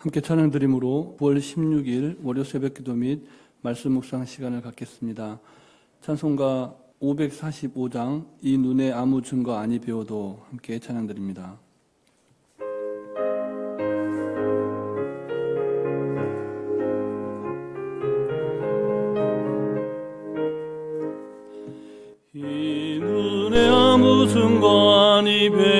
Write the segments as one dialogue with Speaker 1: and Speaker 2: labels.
Speaker 1: 함께 찬양 드림으로 9월 16일 월요 새벽 기도 및 말씀 묵상 시간을 갖겠습니다. 찬송가 545장 이 눈에 아무 증거 아니 배워도 함께 찬양 드립니다. 이 눈에 아무 증거 아니 배워도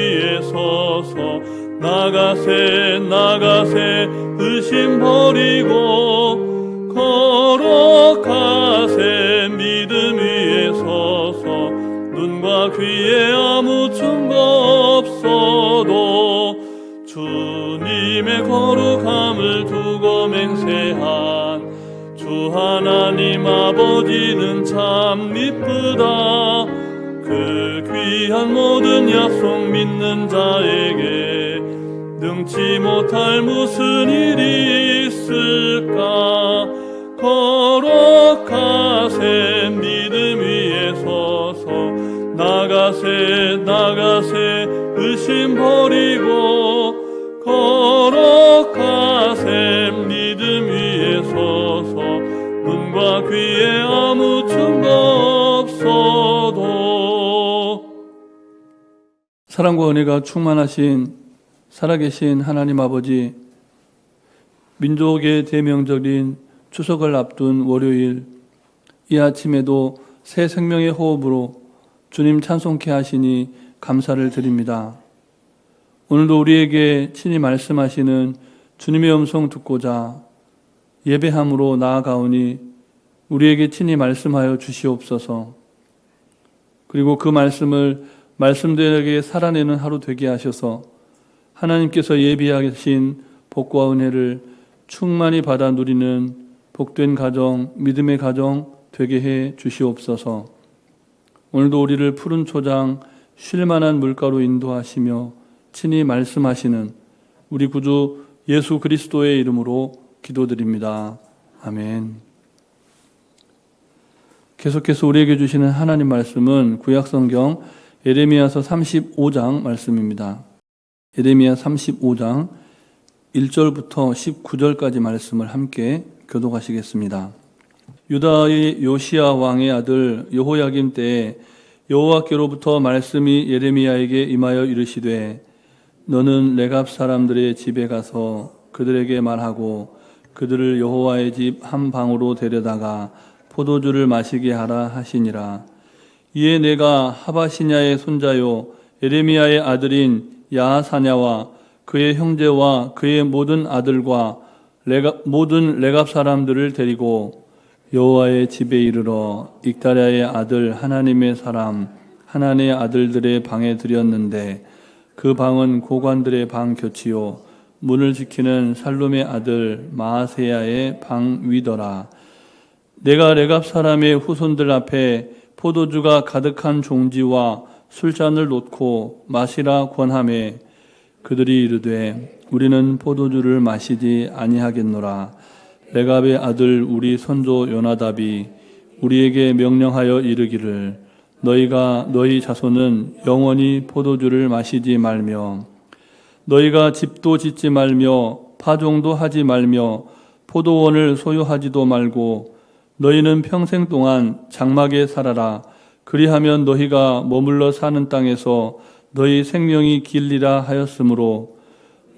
Speaker 1: 서서 나가세 나가세 의심 버리고 걸어가세 믿음 위에 서서 눈과 귀에 아무 증거 없어도 주님의 거룩함을 두고 맹세한 주 하나님 아버지는 참 이쁘다. 그 귀한 모든 약속 믿는 자에게 능치 못할 무슨 일이 있을까? 걸어가세 믿음 위에 서서 나가세 나가세 의심 버리고 걸어가세 믿음 위에 서서 눈과 귀에 아무 증거 없어도 사랑과 은혜가 충만하신 살아계신 하나님 아버지 민족의 대명절인 추석을 앞둔 월요일 이 아침에도 새 생명의 호흡으로 주님 찬송케 하시니 감사를 드립니다. 오늘도 우리에게 친히 말씀하시는 주님의 음성 듣고자 예배함으로 나아가오니 우리에게 친히 말씀하여 주시옵소서. 그리고 그 말씀을 말씀대로에게 살아내는 하루 되게 하셔서 하나님께서 예비하신 복과 은혜를 충만히 받아 누리는 복된 가정, 믿음의 가정 되게 해 주시옵소서. 오늘도 우리를 푸른 초장, 쉴 만한 물가로 인도하시며 친히 말씀하시는 우리 구주 예수 그리스도의 이름으로 기도드립니다. 아멘. 계속해서 우리에게 주시는 하나님 말씀은 구약성경 에레미야서 35장 말씀입니다. 에레미야 35장 1절부터 19절까지 말씀을 함께 교독하시겠습니다. 유다의 요시야 왕의 아들 여호야김 때에 여호와께로부터 말씀이 예레미야에게 임하여 이르시되 너는 레갑 사람들의 집에 가서 그들에게 말하고 그들을 여호와의 집 한 방으로 데려다가 포도주를 마시게 하라 하시니라 이에 내가 하바시냐의 손자요 에레미야의 아들인 야하사냐와 그의 형제와 그의 모든 아들과 레갑, 모든 레갑 사람들을 데리고 여호와의 집에 이르러 익다랴의 아들 하나님의 사람 하나님의 아들들의 방에 들였는데 그 방은 고관들의 방 곁이요. 문을 지키는 살룸의 아들 마아세야의 방 위더라. 내가 레갑 사람의 후손들 앞에 포도주가 가득한 종지와 술잔을 놓고 마시라 권함에 그들이 이르되 우리는 포도주를 마시지 아니하겠노라. 레갑의 아들 우리 선조 요나답이 우리에게 명령하여 이르기를 너희가 너희 자손은 영원히 포도주를 마시지 말며 너희가 집도 짓지 말며 파종도 하지 말며 포도원을 소유하지도 말고 너희는 평생 동안 장막에 살아라 그리하면 너희가 머물러 사는 땅에서 너희 생명이 길리라 하였으므로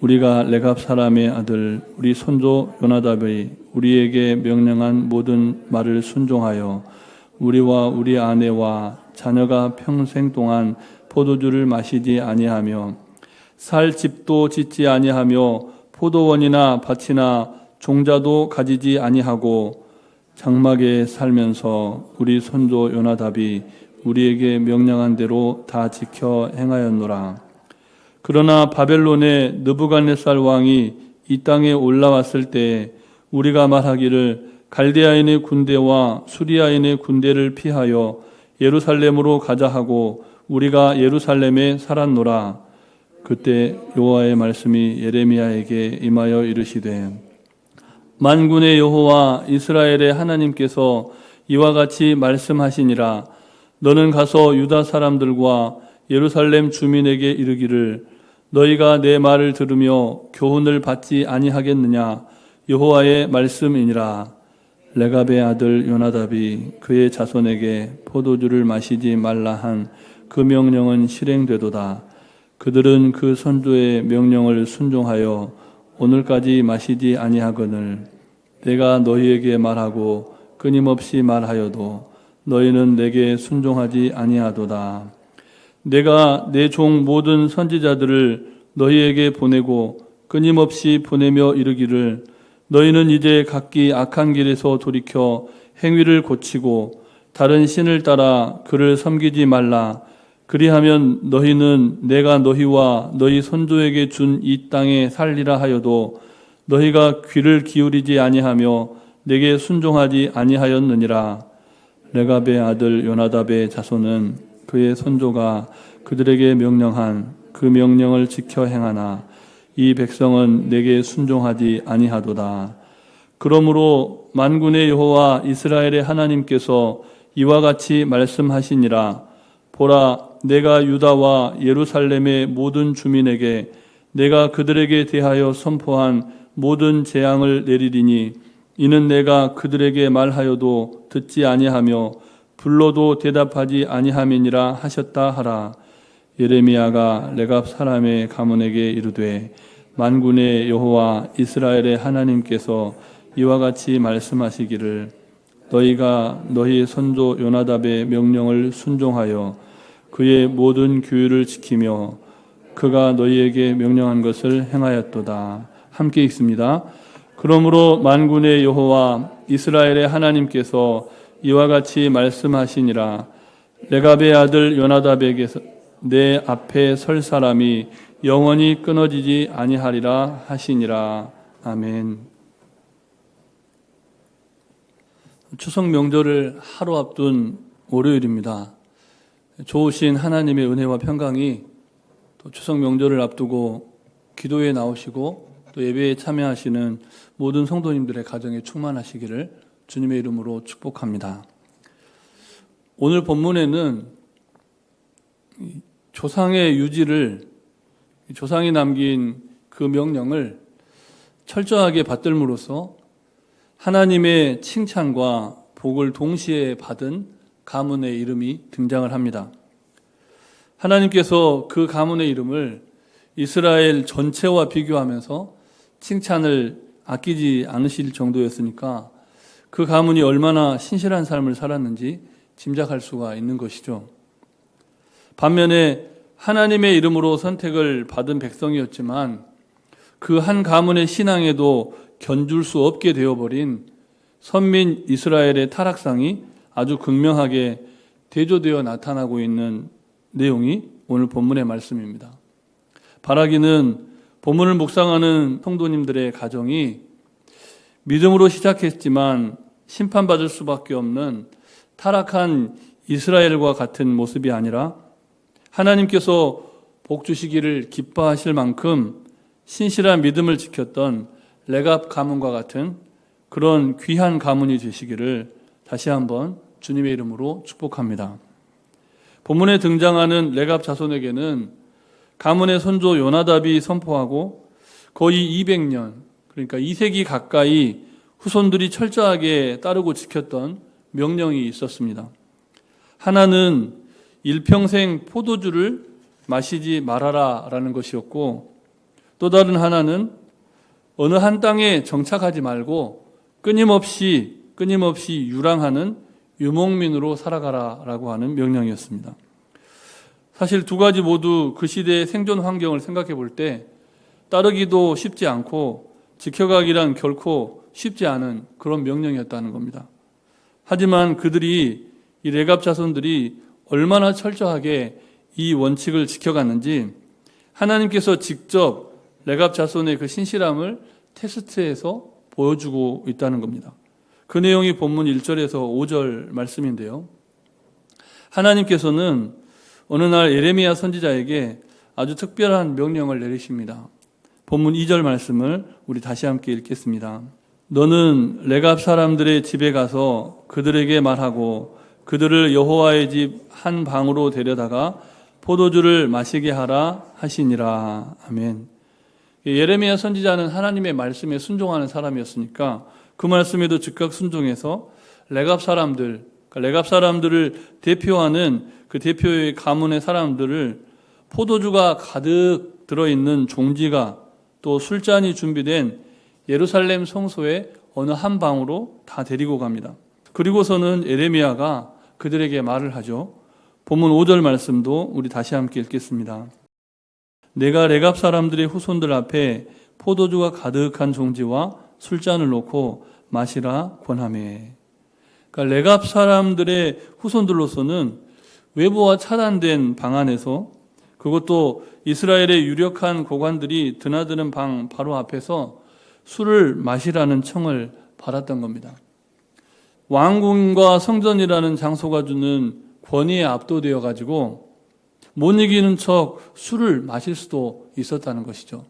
Speaker 1: 우리가 레갑 사람의 아들 우리 손조 요나답이 우리에게 명령한 모든 말을 순종하여 우리와 우리 아내와 자녀가 평생 동안 포도주를 마시지 아니하며 살 집도 짓지 아니하며 포도원이나 밭이나 종자도 가지지 아니하고 장막에 살면서 우리 손조 요나답이 우리에게 명령한 대로 다 지켜 행하였노라. 그러나 바벨론의 느부갓네살 왕이 이 땅에 올라왔을 때 우리가 말하기를 갈대아인의 군대와 수리아인의 군대를 피하여 예루살렘으로 가자 하고 우리가 예루살렘에 살았노라. 그때 여호와의 말씀이 예레미야에게 임하여 이르시되 만군의 여호와 이스라엘의 하나님께서 이와 같이 말씀하시니라. 너는 가서 유다 사람들과 예루살렘 주민에게 이르기를 너희가 내 말을 들으며 교훈을 받지 아니하겠느냐? 여호와의 말씀이니라. 레갑의 아들 요나답이 그의 자손에게 포도주를 마시지 말라 한 그 명령은 실행되도다. 그들은 그 선조의 명령을 순종하여 오늘까지 마시지 아니하거늘 내가 너희에게 말하고 끊임없이 말하여도 너희는 내게 순종하지 아니하도다. 내가 내 종 모든 선지자들을 너희에게 보내고 끊임없이 보내며 이르기를 너희는 이제 각기 악한 길에서 돌이켜 행위를 고치고 다른 신을 따라 그를 섬기지 말라. 그리하면 너희는 내가 너희와 너희 손조에게 준 이 땅에 살리라 하여도 너희가 귀를 기울이지 아니하며 내게 순종하지 아니하였느니라. 레갑의 아들 요나답의 자손은 그의 손조가 그들에게 명령한 그 명령을 지켜 행하나 이 백성은 내게 순종하지 아니하도다. 그러므로 만군의 여호와 이스라엘의 하나님께서 이와 같이 말씀하시니라. 보라, 내가 유다와 예루살렘의 모든 주민에게 내가 그들에게 대하여 선포한 모든 재앙을 내리리니 이는 내가 그들에게 말하여도 듣지 아니하며 불러도 대답하지 아니함이니라 하셨다 하라. 예레미야가 레갑 사람의 가문에게 이르되 만군의 여호와 이스라엘의 하나님께서 이와 같이 말씀하시기를 너희가 너희 선조 요나답의 명령을 순종하여 그의 모든 규율을 지키며 그가 너희에게 명령한 것을 행하였도다. 함께 읽습니다. 그러므로 만군의 여호와 이스라엘의 하나님께서 이와 같이 말씀하시니라 레갑의 아들 요나답에게서 내 앞에 설 사람이 영원히 끊어지지 아니하리라 하시니라 아멘. 추석 명절을 하루 앞둔 월요일입니다. 좋으신 하나님의 은혜와 평강이 또 추석 명절을 앞두고 기도에 나오시고 또 예배에 참여하시는 모든 성도님들의 가정에 충만하시기를 주님의 이름으로 축복합니다. 오늘 본문에는 조상의 유지를 조상이 남긴 그 명령을 철저하게 받들므로써 하나님의 칭찬과 복을 동시에 받은 가문의 이름이 등장을 합니다. 하나님께서 그 가문의 이름을 이스라엘 전체와 비교하면서 칭찬을 아끼지 않으실 정도였으니까 그 가문이 얼마나 신실한 삶을 살았는지 짐작할 수가 있는 것이죠. 반면에 하나님의 이름으로 선택을 받은 백성이었지만 그 한 가문의 신앙에도 견줄 수 없게 되어버린 선민 이스라엘의 타락상이 아주 극명하게 대조되어 나타나고 있는 내용이 오늘 본문의 말씀입니다. 바라기는 본문을 묵상하는 성도님들의 가정이 믿음으로 시작했지만 심판받을 수밖에 없는 타락한 이스라엘과 같은 모습이 아니라 하나님께서 복 주시기를 기뻐하실 만큼 신실한 믿음을 지켰던 레갑 가문과 같은 그런 귀한 가문이 되시기를 다시 한번 주님의 이름으로 축복합니다. 본문에 등장하는 레갑 자손에게는 가문의 선조 요나답이 선포하고 거의 200년 그러니까 2세기 가까이 후손들이 철저하게 따르고 지켰던 명령이 있었습니다. 하나는 일평생 포도주를 마시지 말아라 라는 것이었고 또 다른 하나는 어느 한 땅에 정착하지 말고 끊임없이 끊임없이 유랑하는 유목민으로 살아가라라고 하는 명령이었습니다. 사실 두 가지 모두 그 시대의 생존 환경을 생각해 볼 때 따르기도 쉽지 않고 지켜가기란 결코 쉽지 않은 그런 명령이었다는 겁니다. 하지만 그들이 이 레갑 자손들이 얼마나 철저하게 이 원칙을 지켜갔는지 하나님께서 직접 레갑 자손의 그 신실함을 테스트해서 보여주고 있다는 겁니다. 그 내용이 본문 1절에서 5절 말씀인데요. 하나님께서는 어느 날 예레미야 선지자에게 아주 특별한 명령을 내리십니다. 본문 2절 말씀을 우리 다시 함께 읽겠습니다. 너는 레갑 사람들의 집에 가서 그들에게 말하고 그들을 여호와의 집 한 방으로 데려다가 포도주를 마시게 하라 하시니라. 아멘. 예레미야 선지자는 하나님의 말씀에 순종하는 사람이었으니까 그 말씀에도 즉각 순종해서 레갑 사람들, 그러니까 레갑 사람들을 대표하는 그 대표의 가문의 사람들을 포도주가 가득 들어있는 종지가 또 술잔이 준비된 예루살렘 성소의 어느 한 방으로 다 데리고 갑니다. 그리고서는 에레미야가 그들에게 말을 하죠. 본문 5절 말씀도 우리 다시 함께 읽겠습니다. 내가 레갑 사람들의 후손들 앞에 포도주가 가득한 종지와 술잔을 놓고 마시라 권하매. 그러니까 레갑 사람들의 후손들로서는 외부와 차단된 방 안에서 그것도 이스라엘의 유력한 고관들이 드나드는 방 바로 앞에서 술을 마시라는 청을 받았던 겁니다. 왕궁과 성전이라는 장소가 주는 권위에 압도되어 가지고 못 이기는 척 술을 마실 수도 있었다는 것이죠.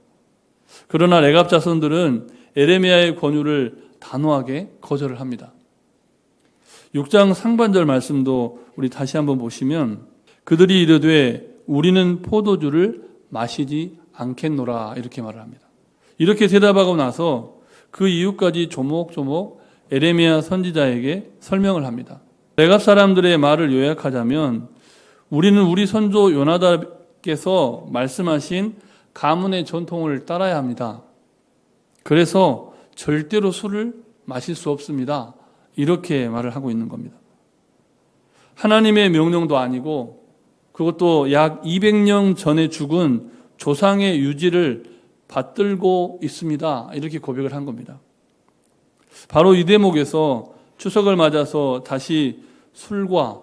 Speaker 1: 그러나 레갑 자손들은 에레미야의 권유를 단호하게 거절을 합니다. 6장 상반절 말씀도 우리 다시 한번 보시면 그들이 이르되 우리는 포도주를 마시지 않겠노라 이렇게 말을 합니다. 이렇게 대답하고 나서 그 이유까지 조목조목 에레미야 선지자에게 설명을 합니다. 레갑 사람들의 말을 요약하자면 우리는 우리 선조 요나답께서 말씀하신 가문의 전통을 따라야 합니다. 그래서 절대로 술을 마실 수 없습니다. 이렇게 말을 하고 있는 겁니다. 하나님의 명령도 아니고 그것도 약 200년 전에 죽은 조상의 유지를 받들고 있습니다. 이렇게 고백을 한 겁니다. 바로 이 대목에서 추석을 맞아서 다시 술과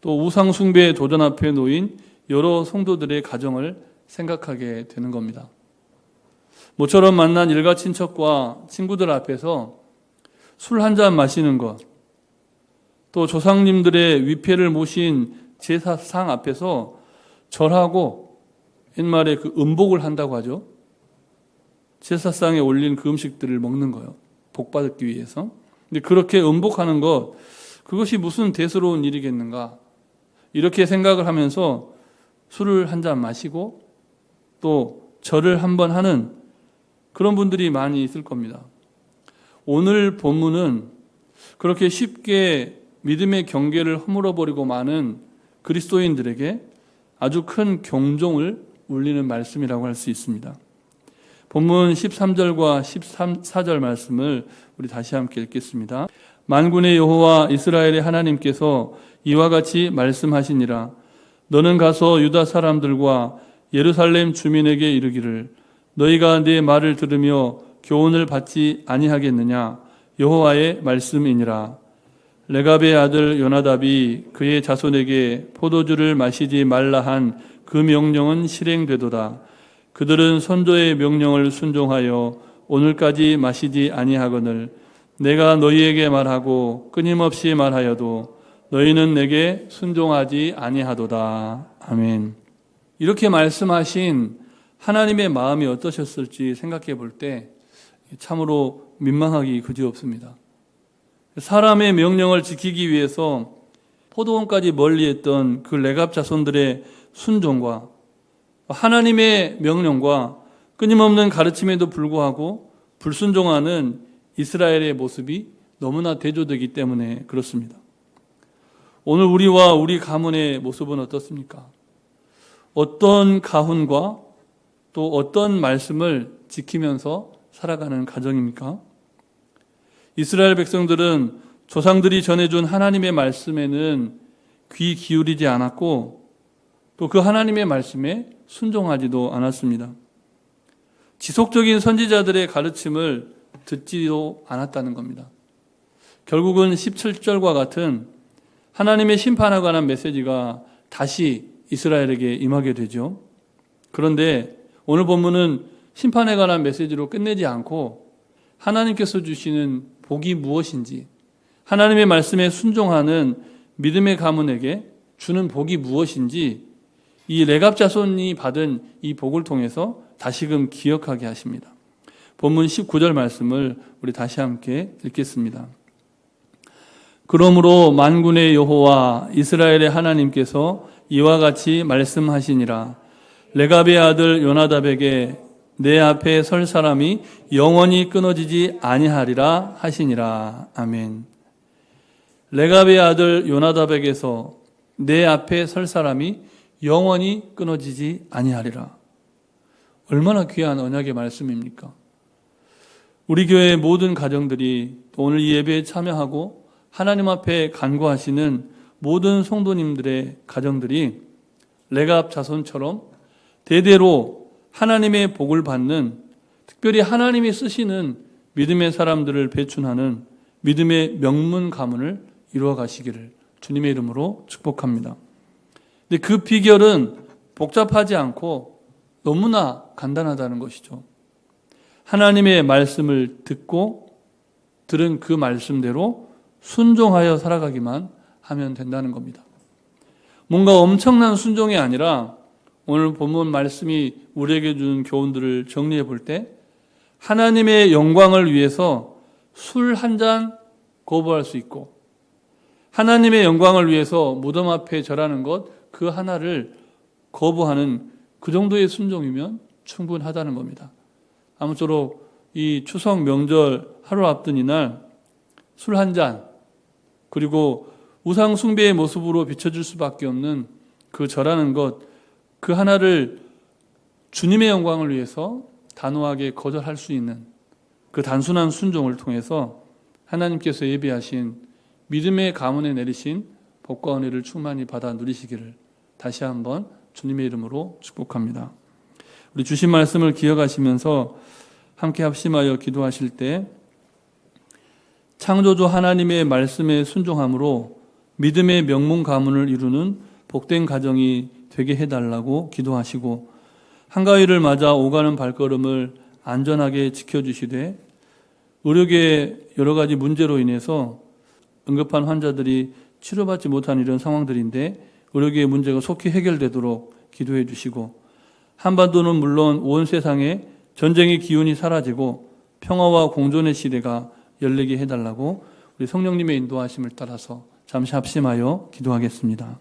Speaker 1: 또 우상숭배의 도전 앞에 놓인 여러 성도들의 가정을 생각하게 되는 겁니다. 모처럼 만난 일가 친척과 친구들 앞에서 술 한 잔 마시는 것, 또 조상님들의 위패를 모신 제사상 앞에서 절하고 옛말에 그 음복을 한다고 하죠. 제사상에 올린 그 음식들을 먹는 거예요. 복 받기 위해서. 근데 그렇게 음복하는 것, 그것이 무슨 대수로운 일이겠는가. 이렇게 생각을 하면서 술을 한 잔 마시고 또 절을 한 번 하는 그런 분들이 많이 있을 겁니다. 오늘 본문은 그렇게 쉽게 믿음의 경계를 허물어 버리고 많은 그리스도인들에게 아주 큰 경종을 울리는 말씀이라고 할 수 있습니다. 본문 13절과 14절 말씀을 우리 다시 함께 읽겠습니다. 만군의 여호와 이스라엘의 하나님께서 이와 같이 말씀하시니라 너는 가서 유다 사람들과 예루살렘 주민에게 이르기를 너희가 내 말을 들으며 교훈을 받지 아니하겠느냐 여호와의 말씀이니라 레갑의 아들 요나답이 그의 자손에게 포도주를 마시지 말라 한 그 명령은 실행되도다 그들은 선조의 명령을 순종하여 오늘까지 마시지 아니하거늘 내가 너희에게 말하고 끊임없이 말하여도 너희는 내게 순종하지 아니하도다. 아멘. 이렇게 말씀하신 하나님의 마음이 어떠셨을지 생각해 볼 때 참으로 민망하기 그지없습니다. 사람의 명령을 지키기 위해서 포도원까지 멀리했던 그 레갑 자손들의 순종과 하나님의 명령과 끊임없는 가르침에도 불구하고 불순종하는 이스라엘의 모습이 너무나 대조되기 때문에 그렇습니다. 오늘 우리와 우리 가문의 모습은 어떻습니까? 어떤 가훈과 또 어떤 말씀을 지키면서 살아가는 가정입니까? 이스라엘 백성들은 조상들이 전해준 하나님의 말씀에는 귀 기울이지 않았고 또 그 하나님의 말씀에 순종하지도 않았습니다. 지속적인 선지자들의 가르침을 듣지도 않았다는 겁니다. 결국은 17절과 같은 하나님의 심판에 관한 메시지가 다시 이스라엘에게 임하게 되죠. 그런데 오늘 본문은 심판에 관한 메시지로 끝내지 않고 하나님께서 주시는 복이 무엇인지 하나님의 말씀에 순종하는 믿음의 가문에게 주는 복이 무엇인지 이 레갑 자손이 받은 이 복을 통해서 다시금 기억하게 하십니다. 본문 19절 말씀을 우리 다시 함께 읽겠습니다. 그러므로 만군의 여호와 이스라엘의 하나님께서 이와 같이 말씀하시니라 레갑의 아들 요나답에게 내 앞에 설 사람이 영원히 끊어지지 아니하리라 하시니라 아멘. 레갑의 아들 요나답에게서 내 앞에 설 사람이 영원히 끊어지지 아니하리라. 얼마나 귀한 언약의 말씀입니까? 우리 교회의 모든 가정들이 오늘 이 예배에 참여하고 하나님 앞에 간구하시는 모든 성도님들의 가정들이 레갑 자손처럼 대대로 하나님의 복을 받는 특별히 하나님이 쓰시는 믿음의 사람들을 배춘하는 믿음의 명문 가문을 이루어 가시기를 주님의 이름으로 축복합니다. 근데 그 비결은 복잡하지 않고 너무나 간단하다는 것이죠. 하나님의 말씀을 듣고 들은 그 말씀대로 순종하여 살아가기만 하면 된다는 겁니다. 뭔가 엄청난 순종이 아니라 오늘 본문 말씀이 우리에게 준 교훈들을 정리해 볼 때 하나님의 영광을 위해서 술 한 잔 거부할 수 있고 하나님의 영광을 위해서 무덤 앞에 절하는 것 그 하나를 거부하는 그 정도의 순종이면 충분하다는 겁니다. 아무쪼록 이 추석 명절 하루 앞둔 이날 술 한 잔 그리고 우상 숭배의 모습으로 비춰질 수밖에 없는 그 절하는 것 그 하나를 주님의 영광을 위해서 단호하게 거절할 수 있는 그 단순한 순종을 통해서 하나님께서 예비하신 믿음의 가문에 내리신 복과 은혜를 충만히 받아 누리시기를 다시 한번 주님의 이름으로 축복합니다. 우리 주신 말씀을 기억하시면서 함께 합심하여 기도하실 때 창조주 하나님의 말씀에 순종함으로 믿음의 명문 가문을 이루는 복된 가정이 되게 해달라고 기도하시고 한가위를 맞아 오가는 발걸음을 안전하게 지켜주시되 의료계의 여러 가지 문제로 인해서 응급한 환자들이 치료받지 못한 이런 상황들인데 의료계의 문제가 속히 해결되도록 기도해 주시고 한반도는 물론 온 세상에 전쟁의 기운이 사라지고 평화와 공존의 시대가 열리게 해달라고 우리 성령님의 인도하심을 따라서 잠시 합심하여 기도하겠습니다.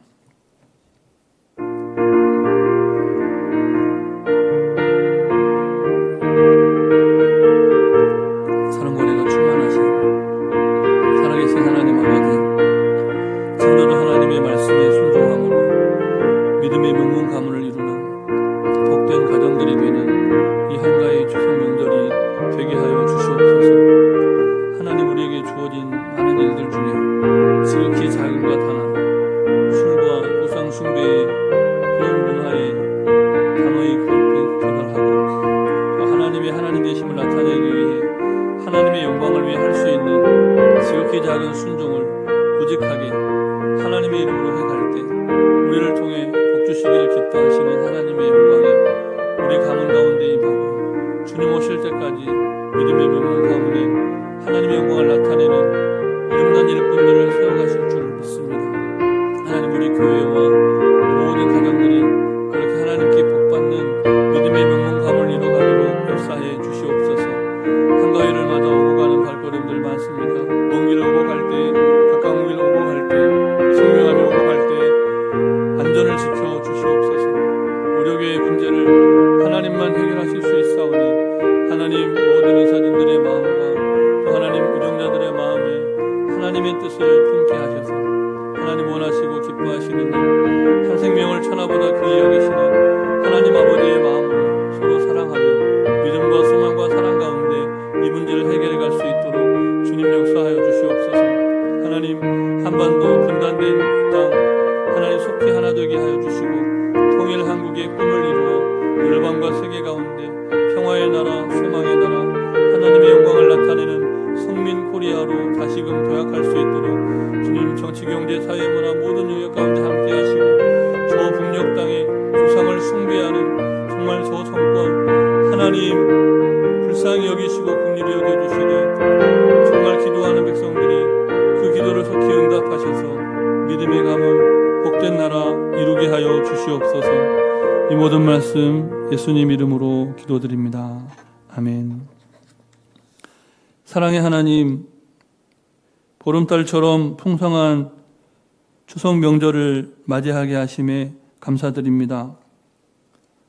Speaker 1: 주시고 통일 한국의 꿈을 이루어 열방과 세계 가운데 평화의 나라, 소망의 나라, 하나님의 영광을 나타내는 성민 코리아로 다시금 도약할 수 있도록 주님 정치 경제 사회 문화 예수님 이름으로 기도드립니다. 아멘 사랑의 하나님 보름달처럼 풍성한 추석 명절을 맞이하게 하심에 감사드립니다.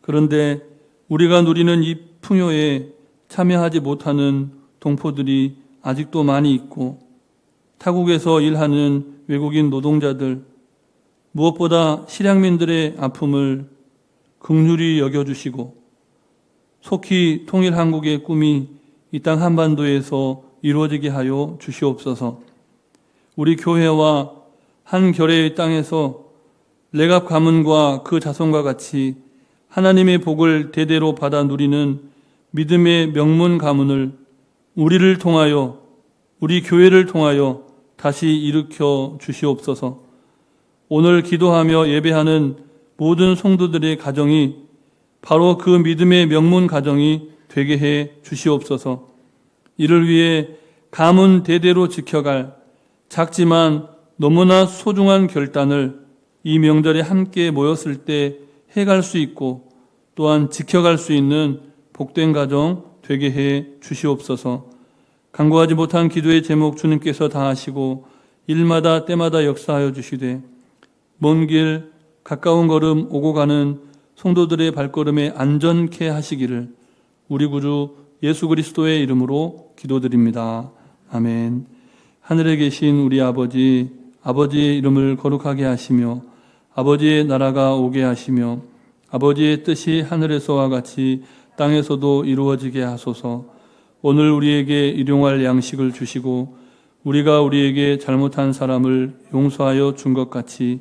Speaker 1: 그런데 우리가 누리는 이 풍요에 참여하지 못하는 동포들이 아직도 많이 있고 타국에서 일하는 외국인 노동자들 무엇보다 실향민들의 아픔을 극률히 여겨주시고 속히 통일 한국의 꿈이 이 땅 한반도에서 이루어지게 하여 주시옵소서. 우리 교회와 한 결의의 땅에서 레갑 가문과 그 자손과 같이 하나님의 복을 대대로 받아 누리는 믿음의 명문 가문을 우리를 통하여 우리 교회를 통하여 다시 일으켜 주시옵소서. 오늘 기도하며 예배하는 모든 성도들의 가정이 바로 그 믿음의 명문 가정이 되게 해 주시옵소서. 이를 위해 가문 대대로 지켜갈 작지만 너무나 소중한 결단을 이 명절에 함께 모였을 때 해갈 수 있고 또한 지켜갈 수 있는 복된 가정 되게 해 주시옵소서. 간구하지 못한 기도의 제목 주님께서 다 하시고 일마다 때마다 역사하여 주시되 먼길 가까운 걸음 오고 가는 성도들의 발걸음에 안전케 하시기를 우리 구주 예수 그리스도의 이름으로 기도드립니다. 아멘. 하늘에 계신 우리 아버지, 아버지의 이름을 거룩하게 하시며 아버지의 나라가 오게 하시며 아버지의 뜻이 하늘에서와 같이 땅에서도 이루어지게 하소서. 오늘 우리에게 일용할 양식을 주시고 우리가 우리에게 잘못한 사람을 용서하여 준 것 같이